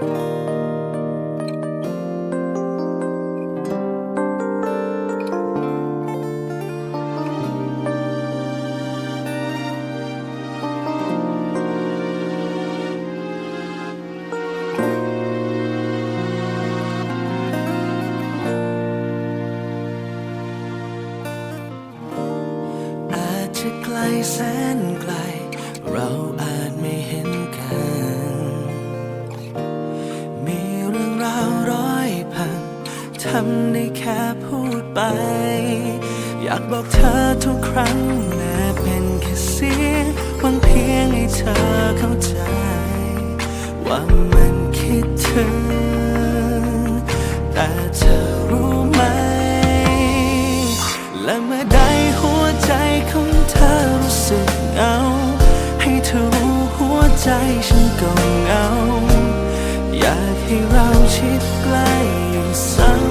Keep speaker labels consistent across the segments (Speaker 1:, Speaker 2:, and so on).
Speaker 1: อาจจะไกลแสนไกล เราอาจไม่เห็นกันำได้แค่พูดไป อยากบอกเธอทุกครั้งแม้เป็นแค่เสียงหวังเพียงให้เธอเข้าใจ ว่ามันคิดถึง แต่เธอรู้ไหม และเมื่อใดหัวใจของเธอรู้สึกเหงา ให้เธอรู้หัวใจฉันก็เหงาอยากให้เราชิดใกล้อยู่เสม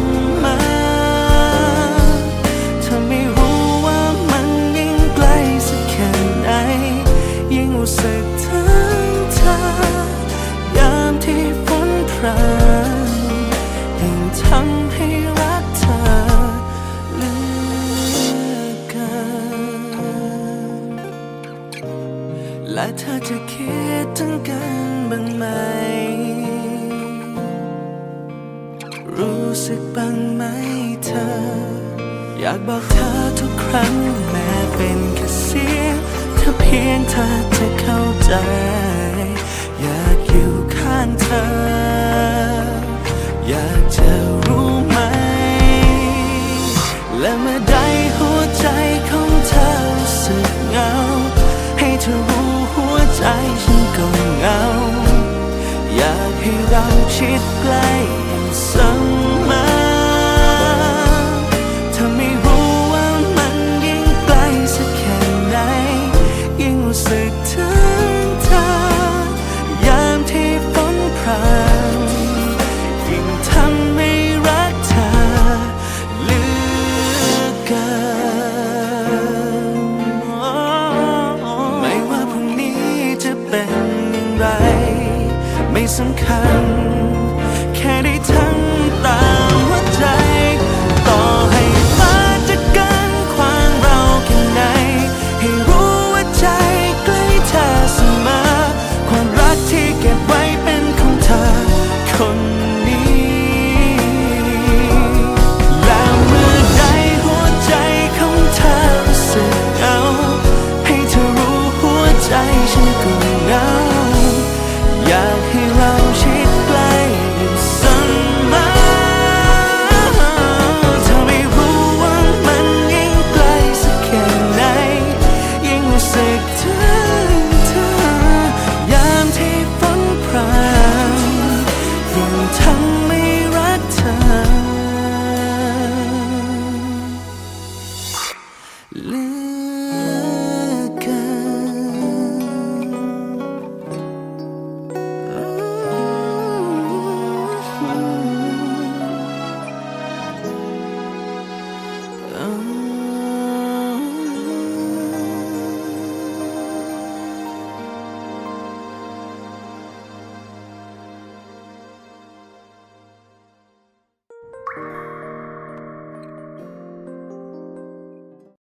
Speaker 1: จะคิดถึงกันบ้างไหม รู้สึกบ้างไหมเธอ อยากบอกเธอทุกครั้งแม้เป็นแค่เสียงถ้าเพียงเธอจะเข้าใจ ใจฉันก็เหงา อยากให้เราชิดใกล้ยู่เสมอถ้าไม่รู้ว่ามันยิ่งไกลสักแค่ไหน ยิ่งรู้สึกเธอ ไม่